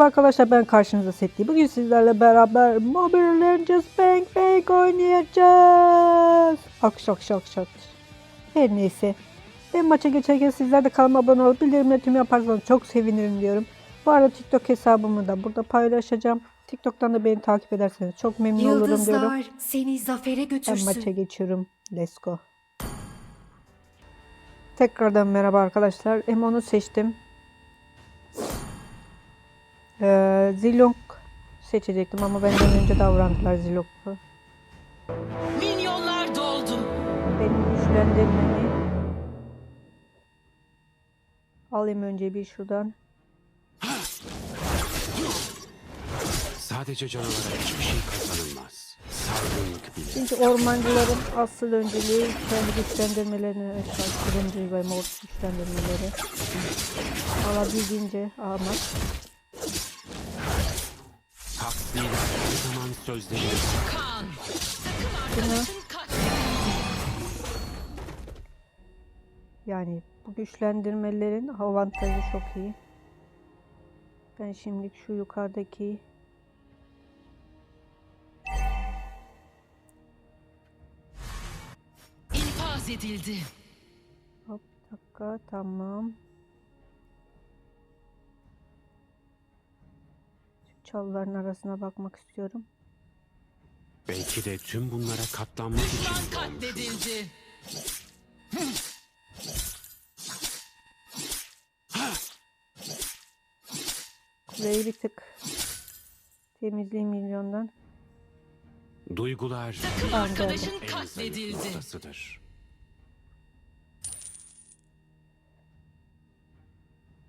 Arkadaşlar ben karşınızda Setli. Bugün sizlerle beraber Mobile Legends Bang Bang oynayacağız. Akış akış akış akış. Her neyse. Ben maça geçerken sizler de kanalıma abone olup bildirimleri tüm yaparsanız çok sevinirim diyorum. Bu arada TikTok hesabımı da burada paylaşacağım. TikTok'tan da beni takip ederseniz çok memnun olurum diyorum. Yıldızlar seni zafere Ben götürsün. maça geçiyorum. Let's go. Tekrardan merhaba arkadaşlar. Emon'u seçtim. Ee, Zilong seçecektim ama benden önce davrandılar Zilong'u. Minyonlar doldu. Benim güçlendirmemi alayım önce bir şuradan. Sadece canalara hiçbir şey kazanılmaz. Saygınlık bile. Çünkü ormancıların asıl önceliği kendi güçlendirmelerini kırıncı ve mor güçlendirmeleri. Alabildiğince almak. Zaman sözleri Kan. Yani bu güçlendirmelerin avantajı çok iyi. Ben şimdilik şu yukarıdaki infaz edildi. hop dakika tamam. Çalıların arasına bakmak istiyorum. belki de tüm bunlara katlanmak için Düşman katledildi. Kuleyi bir tık temizleyeyim milyondan. Duygular geldi. Arkadaşın en zayıf katledildi. noktasıdır.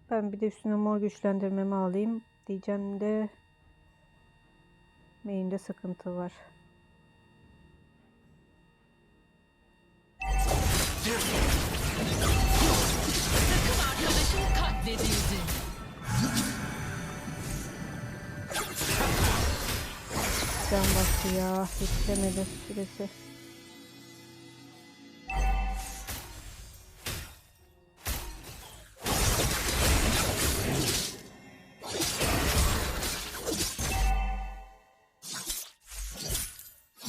Ben bir de üstüne mor güçlendirmemi alayım. Diyeceğim de main'de sıkıntı var. Arkadaşın katledildi. Can bastı ya. Yetişemedi süresi.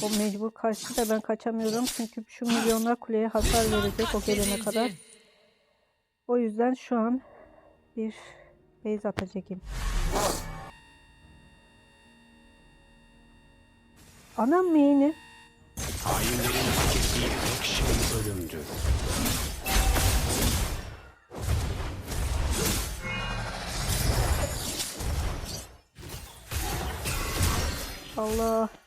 O mecbur kaçtı da ben kaçamıyorum çünkü şu milyonlar kuleye hasar verecek o gelene kadar. O yüzden şu an bir base atacağım. Anam main'i. Hainlerin hak ettiği tek şey ölümdür. Allah.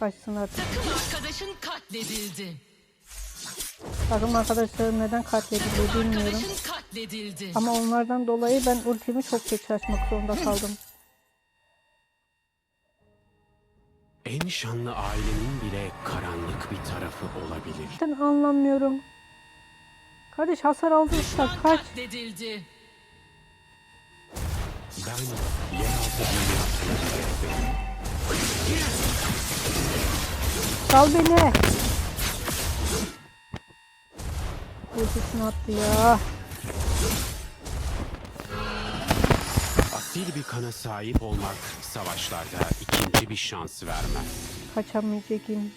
Kaçsın artık. Takım arkadaşın katledildi. Takım arkadaşlarım neden katledildi bilmiyorum. Katledildi. Ama onlardan dolayı ben ultimi çok geç açmak zorunda kaldım. En şanlı ailenin bile karanlık bir tarafı olabilir. Ben anlamıyorum. Kardeş hasar aldıysa kaç. katledildi. Ben yeraltı dünyasına giderim. Sal beni. Ultisini attı ya. Asil bir kana sahip olmak savaşlarda ikinci bir şans vermez. Kaçamayacağım.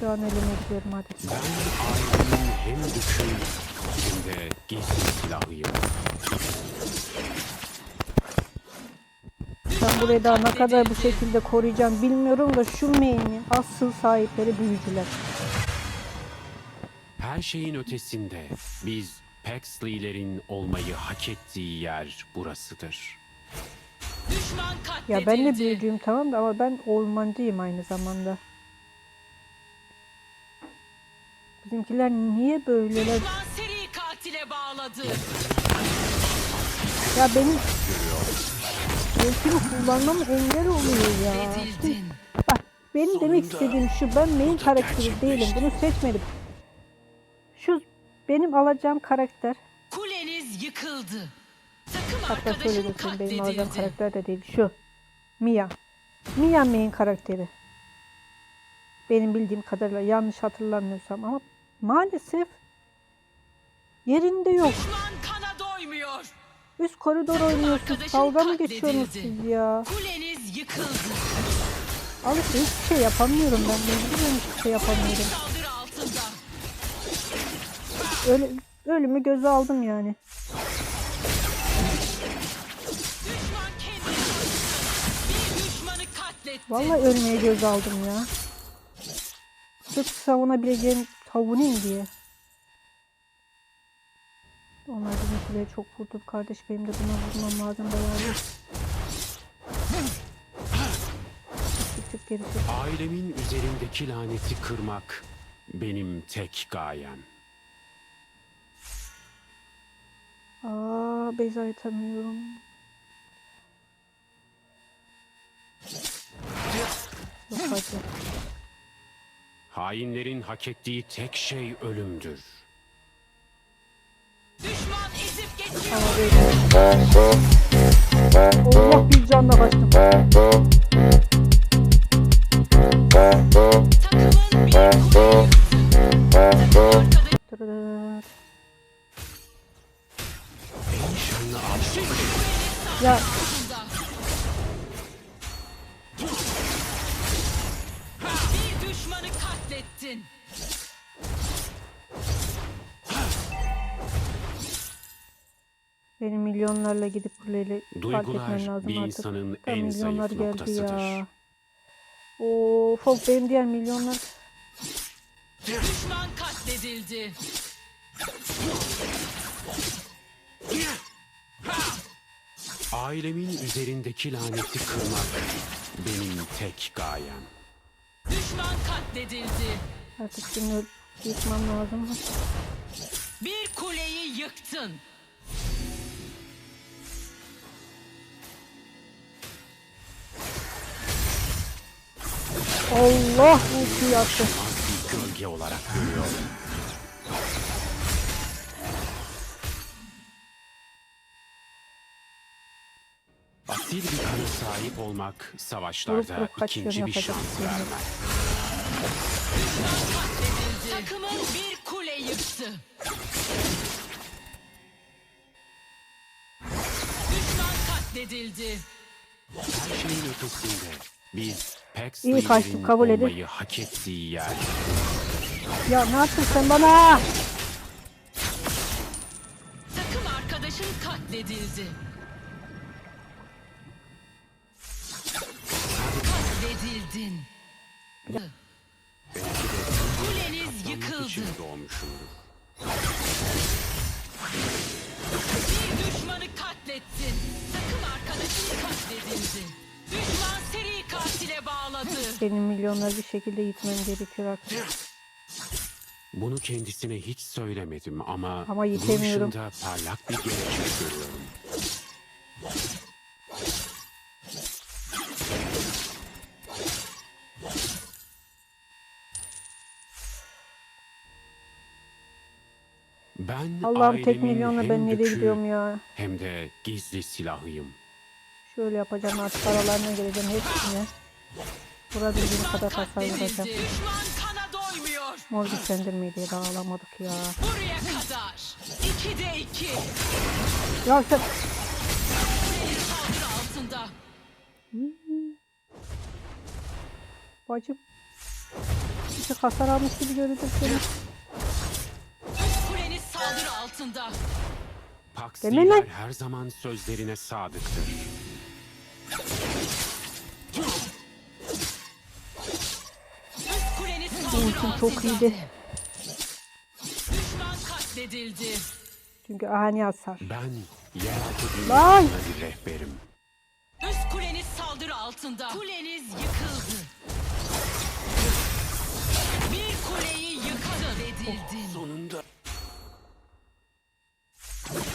Şu an elime gidiyorum hadi. Ben ailemin hem güçlü hem de gizli silahıyım. Ben burayı daha ne kadar bu şekilde koruyacağım bilmiyorum da şu main'in asıl sahipleri büyücüler. Her şeyin ötesinde biz Paxley'lerin olmayı hak ettiği yer burasıdır. Ya ben de büyücüyüm tamam da ama ben ormancıyım aynı zamanda. Bizimkiler niye böyleler? Düşman seri katile bağladı. Ya benim ultimi kullanmam engel oluyor ya. Katledildin. Bak benim demek istediğim şu ben main karakteri değilim bunu seçmedim. Şu benim alacağım karakter Kuleniz yıkıldı. Takım hatta şöyle benim alacağım karakter de değil şu. Mia. Mia main karakteri. Benim bildiğim kadarıyla yanlış hatırlamıyorsam ama maalesef Yerinde yok. Düşman. Üst koridor oynuyorsunuz. Dalga mı geçiyorsunuz siz ya? Kuleniz yıkıldı. Al işte hiçbir şey yapamıyorum ben. Mecburen hiçbir şey yapamıyorum. Öyle, ölümü göze aldım yani. Vallahi ölmeye göz aldım ya. Sırf savunabileceğim savunayım diye. Onlar bizimkilere çok vurdu kardeş. Benim de buna vurmam lazım bir. Çık çık geri çık. Ailemin üzerindeki laneti kırmak benim tek gayem. Aa Beyza'yı tanıyorum. Yok hadi. Hainlerin hak ettiği tek şey ölümdür. Düşman ezip geçiyor. Ama. Allah bir canla kaçtım. Ya. Bir düşmanı katlettin. Benim milyonlarla gidip kuleyle fark Duygular etmem lazım bir artık. insanın Da en milyonlar zayıf geldi noktasıdır. ya. Of of benim diğer milyonlar. Düşman katledildi. Ailemin üzerindeki laneti kırmak benim tek gayem. Düşman katledildi. Artık şunu öl- yıkmam lazım. Bir kuleyi yıktın. Allah ulti yaptı. Az bir gölge olarak görüyorum. Asil bir kana sahip olmak savaşlarda vurup kaçıyorum, ikinci bir şans bir şey vermez. Takımın bir kule yıktı. Düşman katledildi. Her şeyin ötesinde biz İyi kaçtım, kabul edin. hak ettiği yer. Ya ne yaptın sen bana? Takım arkadaşın katledildi. Katledildin. De Kuleniz yıkıldı. doğmuşumdur. Bir düşmanı katlettin. Takım arkadaşın katledildi. Düşman bağladı. Benim milyonları bir şekilde yitmem gerekiyor artık. Bunu kendisine hiç söylemedim ama, Ama bunun yitemiyorum. dışında parlak bir gelecek görüyorum. Ben Allah'ım tek ailemin milyonla hem ben nereye gidiyorum ya? Hem de gizli silahıyım. Şöyle yapacağım artık aralarına gireceğim hepsine. Vurabildiğim kadar hasar vuracağım. Mor güçlendirmeyi diye daha alamadık ya. Buraya kadar. İkide iki. Ya sen... Altında. Bacım. Bir hasar almış gibi görünür seni. Kuleniz saldırı altında. Lan. her zaman sözlerine sadıktır. Altında. çok iyiydi. Çünkü ani hasar. Ben yeraltı Lan! rehberim. Üst kuleniz saldırı altında. Kuleniz yıkıldı. Bir kuleyi yıkıldı edildin. Sonunda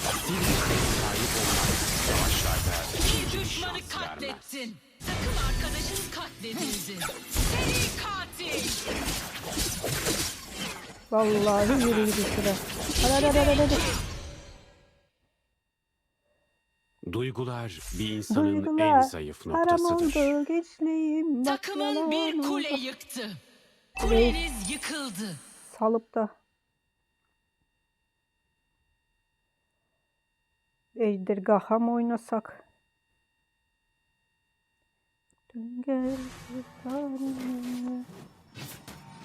asil bir sahip olmak savaşlarda Bir düşmanı şans vermez. Takım arkadaşın katledildi. Seri katil. Vallahi yürü yürü şuraya. Hadi hadi hadi hadi. Duygular bir insanın en Duygular zayıf haram noktasıdır. oldu gençliğim. bak Takımın yalan bir oldu. kule yıktı. Kuleniz yıkıldı. Salıp da Ejdergaha mı oynasak? Dön gel sultanım.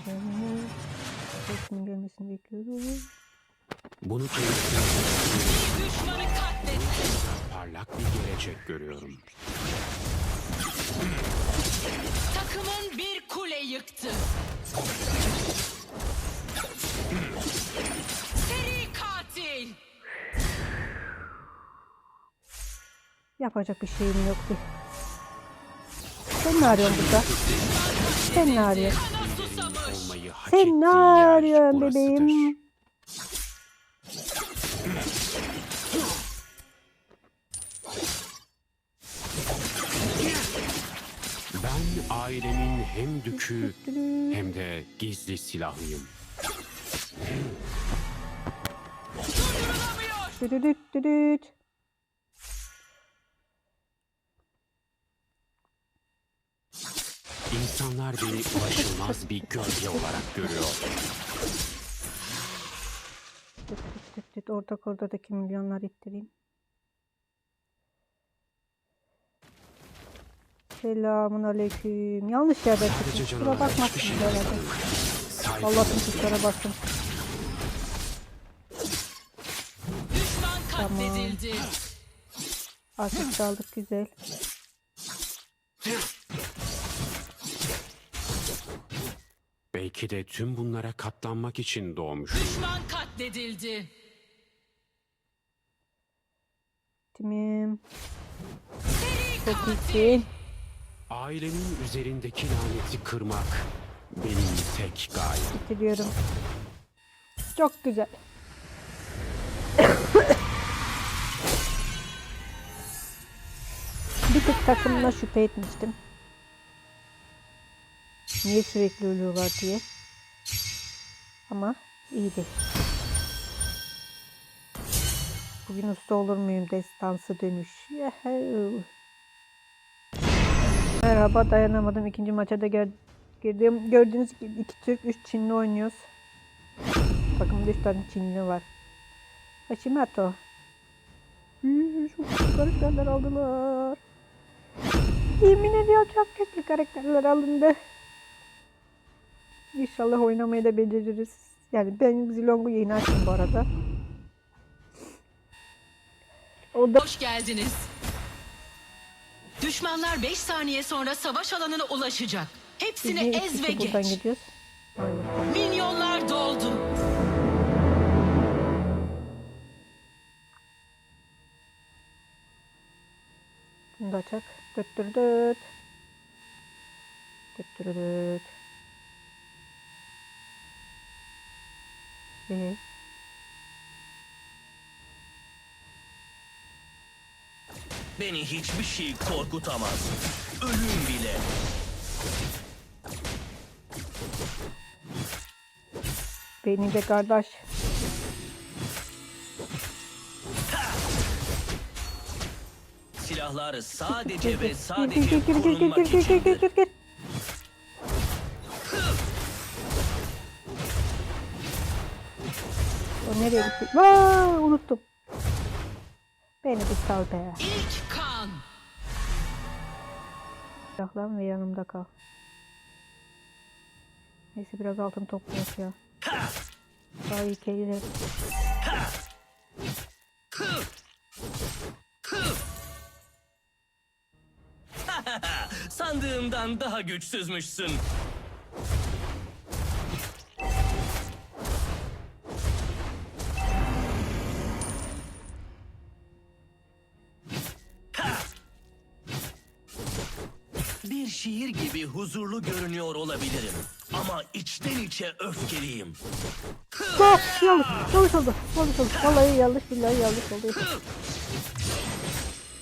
Gönül sesinin gelmesini bekliyoruz. Bunu Düşmanı katletti. parlak bir gelecek görüyorum. Takımın bir kule yıktı. Seri katil. Yapacak bir şeyim yoktu. Sen ne arıyorsun burada? Sen ne arıyorsun? Sen ne arıyorsun bebeğim? Ben ailemin hem dükü hem de gizli silahıyım. Durdurulamıyor. Dürüdüt İnsanlar beni ulaşılmaz bir gölge olarak görüyor. Düt düt düt düt. Orada oradaki milyonlar ittireyim. Selamun aleyküm. Yanlış yerde çıktım. Hiçbir bakmazsınız şey herhalde. Allah'ın tuşlara bastım. Düşman Tamam. katledildi. Artık çaldık güzel. Belki de tüm bunlara katlanmak için doğmuşum. Düşman katledildi. Timim. Seri Çok katil. iyisin. Ailemin üzerindeki laneti kırmak benim tek gayem. Bitiriyorum. Çok güzel. Bir tık takımına şüphe etmiştim. Niye sürekli ölüyorlar diye. Ama iyiydi. Bugün usta olur muyum destansı dönüş. Merhaba dayanamadım. İkinci maça da girdim. Gördüğünüz gibi iki Türk, üç Çinli oynuyoruz. Bakın üç tane Çinli var. Hashimoto. Üü, Şu karakterler aldılar. Yemin ediyorum çok kötü karakterler alındı. İnşallah oynamayı da beceririz. Yani ben Zilong'u yeni açtım bu arada. O da Hoş geldiniz. Düşmanlar 5 saniye sonra savaş alanına ulaşacak. Hepsini Biz ez ve geç. gidiyoruz? Minyonlar doldu. Bunu da açak. Dıt dır dıt. Dıt dır dıt. Ee, Beni hiçbir şey korkutamaz. Ölüm bile. beni de kardeş. Silahlar sadece ve Gir sadece gir gir gir gir gir gir gir içindir. gir gir. Nereye gitti? Vaa, unuttum. Beni bir sal be. İlk kan. Ve yanımda kal. Neyse biraz altın toplayalım ya. Daha iyi keyifler. Sandığımdan daha güçsüzmüşsün. Şiir gibi huzurlu görünüyor olabilirim. Ama içten içe öfkeliyim. Ah, yanlış, yanlış oldu. Yanlış oldu. Vallahi yanlış, billahi yanlış oldu.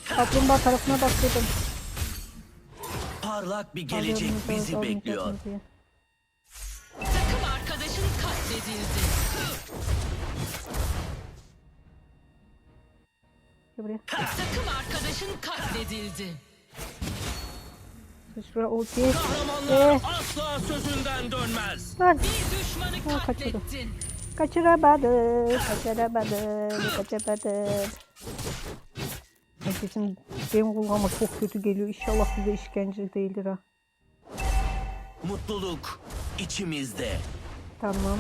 Kaplumbağa tarafına bastırdım. Parlak bir gelecek Alıyorsunuz, bizi bekliyor. diye. Takım arkadaşın katledildi. Gel buraya. Takım arkadaşın katledildi. Şuraya ultiye. Kahramanlar Eh. asla sözünden dönmez. Lan Bir düşmanı Ha, katlettin. kaçıramadım. Kaçıramadım. Kaçıramadım. Herkesin benim kulağıma çok kötü geliyor. İnşallah bize işkence değildir ha. Mutluluk içimizde. Tamam.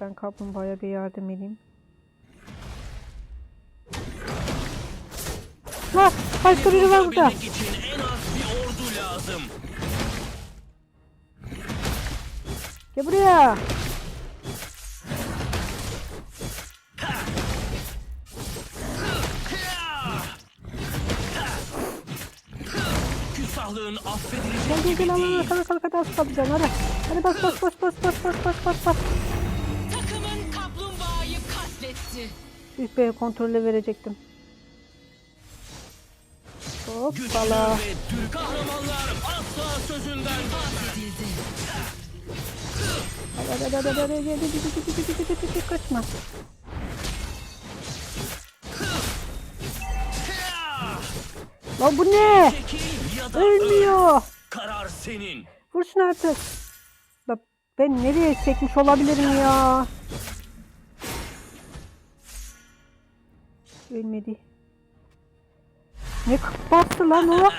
Ben kaplumbağaya bir yardım edeyim. Ha, haykırıcı var burada. Lazım. Gel buraya. Küstahlığın Gel affedilecek gel gibi gel al al değil. al al al al hadi. Hadi bas bas bas bas bas bas bas bas bas. Takımın kaplumbağayı katletti. Üst bey kontrolle verecektim. Hoppala. Türk kahramanlar asla sözünden Kaçma. Lan bu ne? Ölmüyor. Karar senin. Vursun artık. Bak ben nereye çekmiş olabilirim ya? Ölmedi. Ne k- bastı lan o?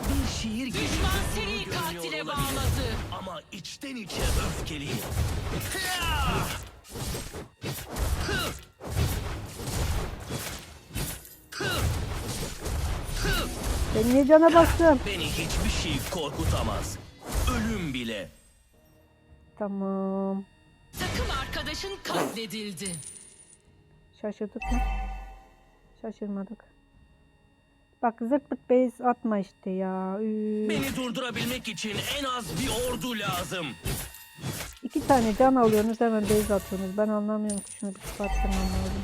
Bir şiir gibi Düşman seni katile bağladı. Ama içten içe öfkeli. Ben niye cana bastım? Beni hiçbir şey korkutamaz. Ölüm bile. Tamam. Takım arkadaşın katledildi. Şaşırdık mı? Şaşırmadık. Bak zırt pırt base atma işte ya. Üf. Beni durdurabilmek için en az bir ordu lazım. İki tane can alıyorsunuz hemen base atıyorsunuz. Ben anlamıyorum ki şunu bir çıkartmam lazım.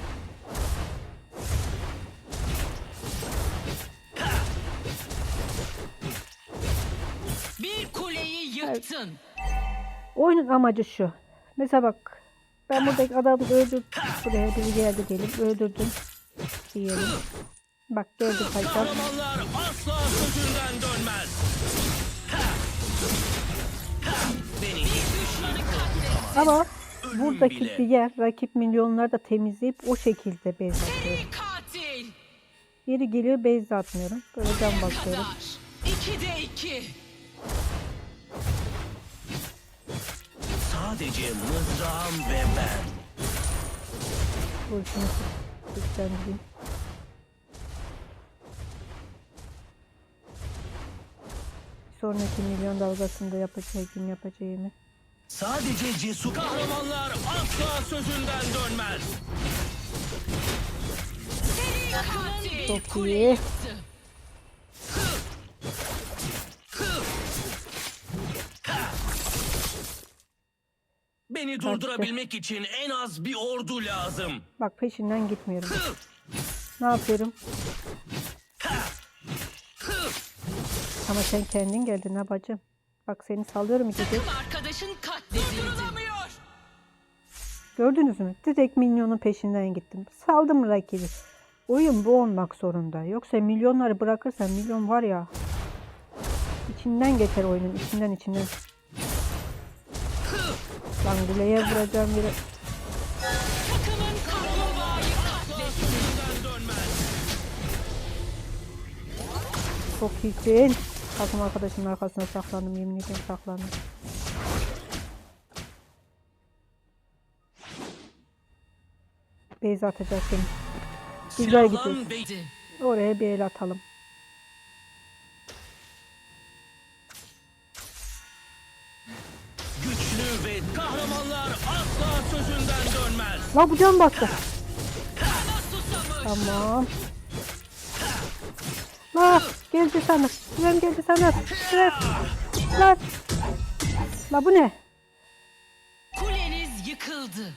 Bir kuleyi yıktın. Oyunun amacı şu. Mesela bak. Ben buradaki adamı öldürdüm. Buraya biri geldi gelip öldürdüm yiyelim. Bak gördük hatta. asla sözünden dönmez. Ama buradaki bile. diğer rakip milyonları da temizleyip o şekilde bezatlıyorum. Yeri geliyor bezatmıyorum. Böyle can bakıyorum. İki iki. Sadece mızrağım ve ben. Bu Vuruşunu güçlendireyim. Sonraki milyon dalgasında yapacağım yapacağımı. Sadece cesur kahramanlar asla sözünden dönmez. Çok iyi. Beni durdurabilmek için en az bir ordu lazım. Bak peşinden gitmiyorum. Ne yapıyorum? Ama sen kendin geldin ha bacım. Bak seni sallıyorum iki Takım arkadaşın katledildi. Gördünüz mü? Direkt milyonun peşinden gittim. Saldım rakibi. Oyun bu olmak zorunda. Yoksa milyonları bırakırsan milyon var ya. içinden geçer oyunun. içinden içinden. Lan kuleye vuracağım biri. Çok iyisin. Takım arkadaşımın arkasına saklandım. Yemin ederim saklandım. Beyza atacak seni. Güzel gidiyor. Oraya bir el atalım. Asla sözünden dönmez. La bu can bastı. Tamam. La geldi sana. Sürem geldi sana. Sürem. La. La bu ne? Kuleniz yıkıldı.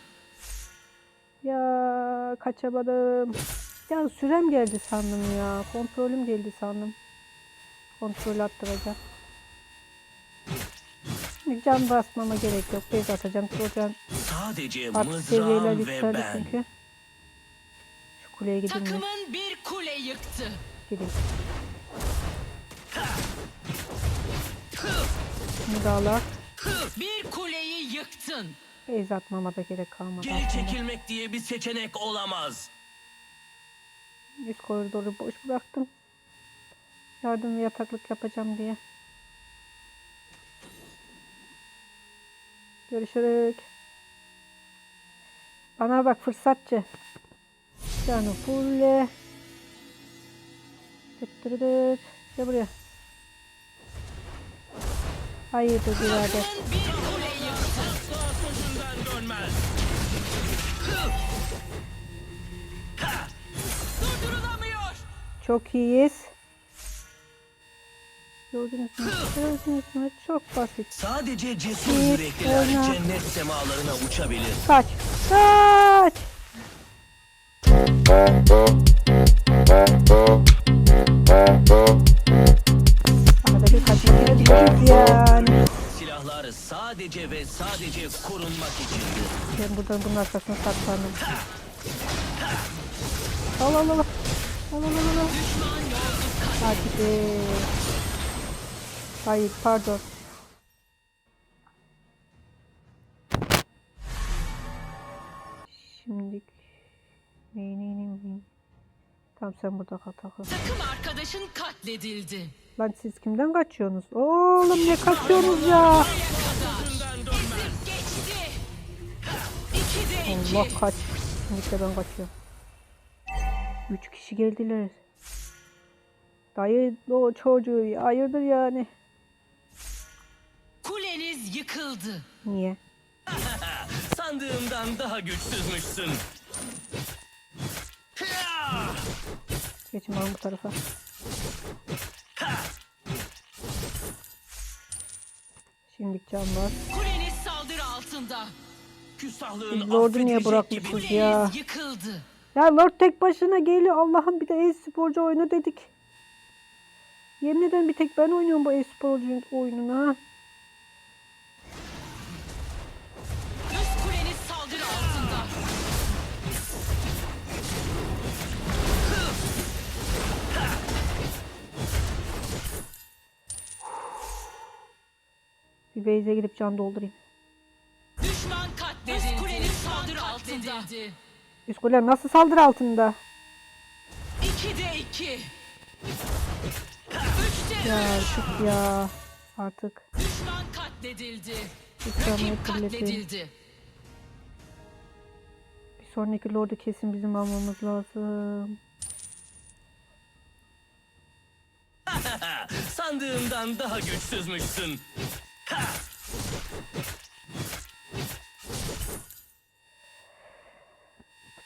Ya kaçamadım. Ya sürem geldi sandım ya. Kontrolüm geldi sandım. Kontrol attıracağım. Can basmama gerek yok. Bez atacağım. Can Sadece seviyeler mızrağım ve ben. çünkü. Şu kuleye gideyim mi? Takımın bir kule yıktı. Gideyim. Ala. Bir kuleyi yıktın. Bez atmama da gerek kalmadı. Geri aslında. çekilmek diye bir seçenek olamaz. Üst koridoru boş bıraktım. Yardım ve yataklık yapacağım diye. Görüşürük. Bana bak fırsatçı. Canı fulle. Tıttırdık. Gel buraya. Hayırdır birader. Çok iyiyiz. Gördünüz mü? Gördünüz mü? Çok basit. Sadece cesur Bir yürekliler oyna. cennet semalarına uçabilir. Kaç. Kaç. Arada bir kaçmak gerekiyor yani. Silahlar sadece ve sadece korunmak içindir. Ben buradan bunun arkasına saklandım. Al al al. Al al al al. Hadi. Hayır pardon. Şimdi ney ney ney ney. Tamam sen burada kal takıl. Takım arkadaşın katledildi. Lan siz kimden kaçıyorsunuz? Oğlum ne kaçıyorsunuz ya? Allah kaç. Şimdi de ben kaçıyorum. Üç kişi geldiler. Dayı o çocuğu hayırdır yani. Kuleniz yıkıldı. Niye? Sandığımdan daha güçsüzmüşsün. Geçin ben bu tarafa. Şimdi can var. Kuleniz saldırı altında. Küstahlığın Lord'u niye bırakmışız ya? yıkıldı. Ya Lord tek başına geliyor. Allah'ım bir de e-sporcu oyunu dedik. Yemin ederim bir tek ben oynuyorum bu e-sporcu oyununu ha. Bir base'e gidip can doldurayım. Düşman katledildi. Üst kuleniz saldırı altında. Üst kulem nasıl saldırı altında? İki de iki. Üçte Ya üç. çık ya. Artık. Düşman katledildi. Rakip katledildi. Bir sonraki Lord'u kesin bizim almamız lazım. Sandığımdan daha güçsüzmüşsün.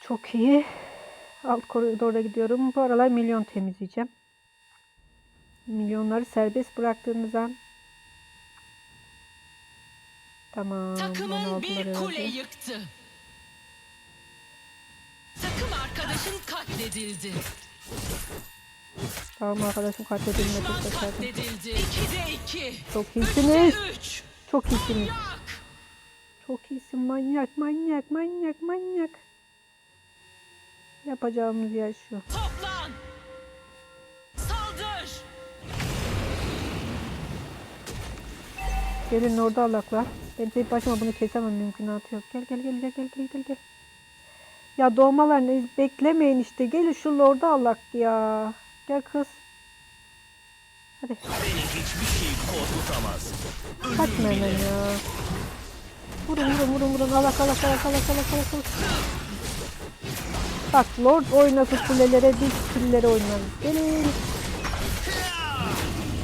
Çok iyi. Alt koridora gidiyorum. Bu aralar milyon temizleyeceğim. Milyonları serbest bıraktığımız an. Tamam. Takımın bir kule yıktı. Takım arkadaşın katledildi. Tamam arkadaşım katledilmedi. Düşman katledildi. İki de iki. Çok Üçte iyisiniz. Çok iyisiniz. Çok iyisin manyak manyak manyak manyak. Yapacağımız yer şu. Toplan. Saldır. Gelin orada alaklar. Ben tek başıma bunu kesemem mümkünatı yok. Gel gel gel gel gel gel gel gel. Ya doğmalarını beklemeyin işte. Gelin şu lorda alak ya. Gel kız. Hadi Beni hiçbir şey korkutamaz. kaçma hemen ya. Vurun vurun vurun vurun. Alak alak alak alak alak alak. alak. Bak lord oynasın kulelere biz küllere oynarız. Gelin.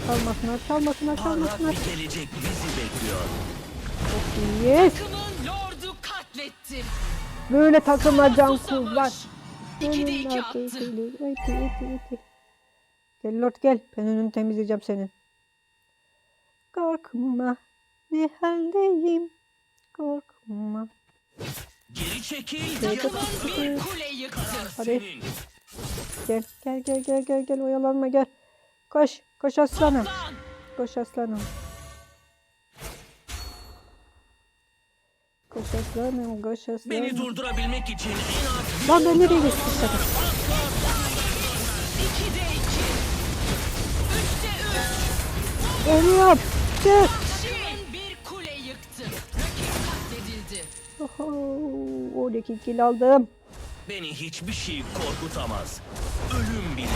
Çalmasınlar çalmasınlar çalmasınlar. bir gelecek bizi bekliyor. Çok. Takımın lordu katletti. Böyle takıma can Susamış. kullan. İki de iki attı. Gel Lord gel. Ben önünü temizleyeceğim senin. Korkma. Ne haldeyim. Korkma. Geri çekil. Takımın bir kule yıktı. Hadi. Gel gel gel gel gel gel oyalanma gel. Koş. Koş aslanım. Koş aslanım. Koş aslanım. Koş aslanım. Beni durdurabilmek için en az Lan ben nereye geçtim sana? Ölüyorum. Çık. 12 kill aldım. Beni hiçbir şey korkutamaz. Ölüm bile.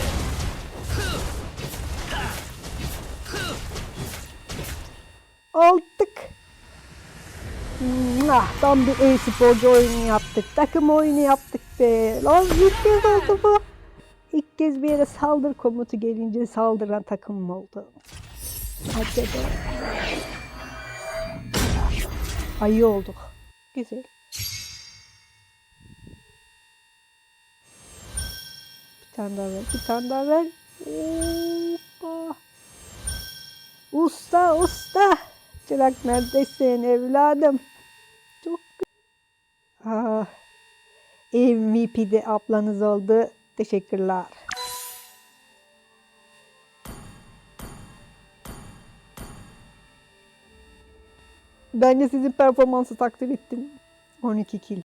Aldık. Ah, tam bir e-sporcu oyunu yaptık. Takım oyunu yaptık be. Lan ilk kez oldu bu. İlk kez bir yere saldır komutu gelince saldıran takım mı oldu? Hadi be. Ayı olduk. Güzel. Bir tane daha ver. Bir tane daha ver. Hoppa. Usta usta. Çırak neredesin evladım? Çok Ah, MVP de ablanız oldu. Teşekkürler. Ben de sizin performansı takdir ettim. 12 kill.